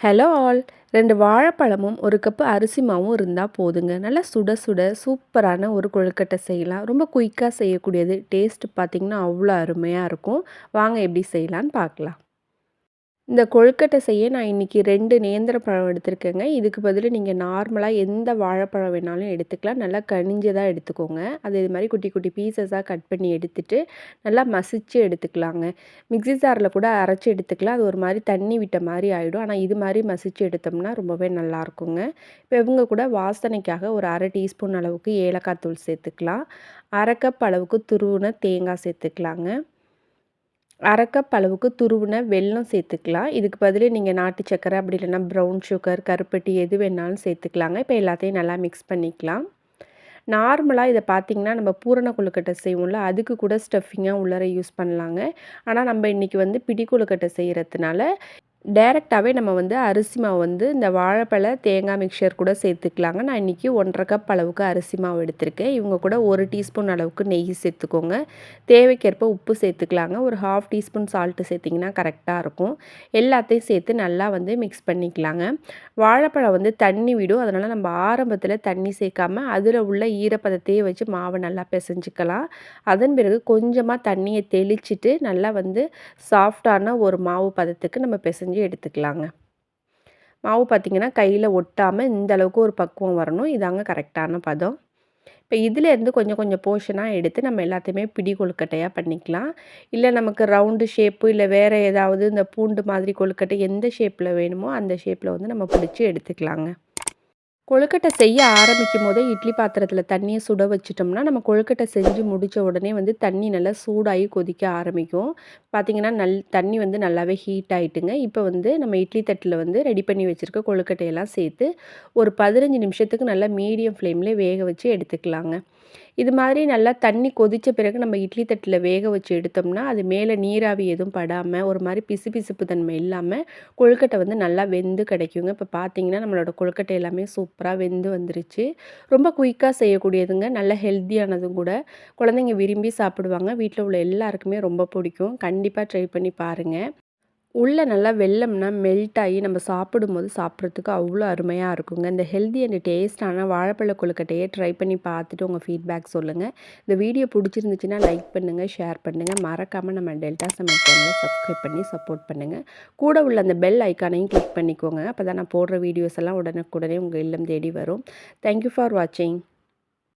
Hello all ரெண்டு வாழைப்பழமும் ஒரு cup அரிசி மாவும் இருந்தால் போதுங்க. நல்லா சுட சுட சூப்பரான ஒரு கொழுக்கட்டை செய்யலாம். ரொம்ப குயிக்காக செய்யக்கூடியது. டேஸ்ட் பார்த்திங்கன்னா அவ்வளோ அருமையாக இருக்கும். வாங்க எப்படி செய்யலான்னு பார்க்கலாம் இந்த கொழுக்கட்டை செய்ய நான் இன்றைக்கி ரெண்டு நேந்திர பழம் எடுத்திருக்கேங்க. இதுக்கு பதில் நீங்கள் நார்மலாக எந்த வாழைப்பழம் வேணாலும் எடுத்துக்கலாம். நல்லா கனிஞ்சதாக எடுத்துக்கோங்க. அது இது மாதிரி குட்டி குட்டி பீசஸாக கட் பண்ணி எடுத்துகிட்டு நல்லா மசிச்சு எடுத்துக்கலாங்க. மிக்சி சாரில் கூட அரைச்சி எடுத்துக்கலாம். அது ஒரு மாதிரி தண்ணி விட்ட மாதிரி ஆகிடும் ஆனால் இது மாதிரி மசித்து எடுத்தோம்னா ரொம்பவே நல்லாயிருக்குங்க இப்போ இவங்க கூட வாசனைக்காக ஒரு அரை டீஸ்பூன் அளவுக்கு ஏலக்காய் தூள் சேர்த்துக்கலாம். அரை கப் அளவுக்கு துருவின தேங்காய் சேர்த்துக்கலாங்க. அரை கப் அளவுக்கு துருவின வெல்லம் சேர்த்துக்கலாம். இதுக்கு பதில் நீங்கள் நாட்டு சக்கரை அப்படி இல்லைன்னா ப்ரௌன் சுகர் கருப்பட்டி எது வேணாலும் சேர்த்துக்கலாங்க. இப்போ எல்லாத்தையும் நல்லா மிக்ஸ் பண்ணிக்கலாம். நார்மலாக இதை பார்த்திங்கன்னா நம்ம பூரண கொழுக்கட்டை செய்வோம்ல அதுக்கு கூட ஸ்டஃபிங்காக உள்ளார யூஸ் பண்ணலாங்க. ஆனால் நம்ம இன்றைக்கி வந்து பிடி கொழுக்கட்டை செய்கிறதுனால டேரெக்டாகவே நம்ம வந்து அரிசி மாவு வந்து இந்த வாழைப்பழ தேங்காய் மிக்சர் கூட சேர்த்துக்கலாங்க. நான் இன்றைக்கி ஒன்றரை கப் அளவுக்கு அரிசி மாவு எடுத்திருக்கேன். இவங்க கூட ஒரு டீஸ்பூன் அளவுக்கு நெய் சேர்த்துக்கோங்க. தேவைக்கேற்ப உப்பு சேர்த்துக்கலாங்க. ஒரு ஹாஃப் டீஸ்பூன் சால்ட்டு சேர்த்திங்கன்னா கரெக்டாக இருக்கும். எல்லாத்தையும் சேர்த்து நல்லா வந்து மிக்ஸ் பண்ணிக்கலாங்க. வாழைப்பழம் வந்து தண்ணி விடும். அதனால் நம்ம ஆரம்பத்தில் தண்ணி சேர்க்காம அதில் உள்ள ஈரப்பதத்தையே வச்சு மாவை நல்லா பிசைஞ்சிக்கலாம். அதன் பிறகு கொஞ்சமாக தண்ணியை தெளிச்சிட்டு நல்லா வந்து சாஃப்டான ஒரு மாவு பதத்துக்கு நம்ம பிசைஞ்சு செஞ்சு எடுத்துக்கலாங்க. மாவு பார்த்திங்கன்னா கையில் ஒட்டாமல் இந்த அளவுக்கு ஒரு பக்குவம் வரணும். இதாங்க கரெக்டான பதம். இப்போ இதிலேருந்து கொஞ்சம் கொஞ்சம் போர்ஷனாக எடுத்து நம்ம எல்லாத்தையுமே பிடி கொழுக்கட்டையாக பண்ணிக்கலாம். இல்லை நமக்கு ரவுண்டு ஷேப்பு இல்லை வேறு ஏதாவது இந்த பூண்டு மாதிரி கொழுக்கட்டை எந்த ஷேப்பில் வேணுமோ அந்த ஷேப்பில் வந்து நம்ம பிடிச்சி எடுத்துக்கலாங்க. கொழுக்கட்டை செய்ய ஆரம்பிக்கும் போதே இட்லி பாத்திரத்தில் தண்ணியை சுட வச்சிட்டோம்னா நம்ம கொழுக்கட்டை செஞ்சு முடித்த உடனே வந்து தண்ணி நல்லா சூடாகி கொதிக்க ஆரம்பிக்கும். பார்த்திங்கன்னா நல் தண்ணி வந்து நல்லாவே ஹீட் ஆகிட்டுங்க இப்போ வந்து நம்ம இட்லி தட்டில் வந்து ரெடி பண்ணி வச்சுருக்க கொழுக்கட்டையெல்லாம் சேர்த்து ஒரு பதினஞ்சு நிமிஷத்துக்கு நல்லா மீடியம் ஃப்ளேம்லேயே வேக வச்சு எடுத்துக்கலாங்க. இது மாதிரி நல்லா தண்ணி கொதித்த பிறகு நம்ம இட்லி தட்டில் வேக வச்சு எடுத்தோம்னா அது மேலே நீராவி எதுவும் படாமல் ஒரு மாதிரி பிசு பிசுப்பு தன்மை இல்லாமல் கொழுக்கட்டை வந்து நல்லா வெந்து கிடைக்குங்க. இப்போ பார்த்தீங்கன்னா நம்மளோட கொழுக்கட்டை எல்லாமே சூப்பராக வெந்து வந்துருச்சு. ரொம்ப குயிக்காக செய்யக்கூடியதுங்க. நல்ல ஹெல்த்தியானதும் கூட குழந்தைங்க விரும்பி சாப்பிடுவாங்க. வீட்டில் உள்ள எல்லாருக்குமே ரொம்ப பிடிக்கும். கண்டிப்பாக ட்ரை பண்ணி பாருங்கள் உள்ளே நல்லா வெள்ளம்னா மெல்ட் ஆகி நம்ம சாப்பிடும்போது சாப்பிட்றதுக்கு அவ்வளோ அருமையாக இருக்குங்க. இந்த ஹெல்தி அண்ட் டேஸ்டான வாழைப்பழ கொழுக்கட்டையை ட்ரை பண்ணி பார்த்துட்டு உங்கள் ஃபீட்பேக் சொல்லுங்கள் இந்த வீடியோ பிடிச்சிருந்துச்சுன்னா லைக் பண்ணுங்கள் ஷேர் பண்ணுங்கள் மறக்காமல் நம்ம டெல்டா சமையல் சேனலை சப்ஸ்கிரைப் பண்ணி சப்போர்ட் பண்ணுங்கள் கூட உள்ள அந்த பெல் ஐக்கானையும் கிளிக் பண்ணிக்கோங்க. அப்போ தான் நான் போடுற வீடியோஸ் எல்லாம் உடனுக்குடனே உங்கள் இல்லம் தேடி வரும். தேங்க்யூ ஃபார் வாட்சிங்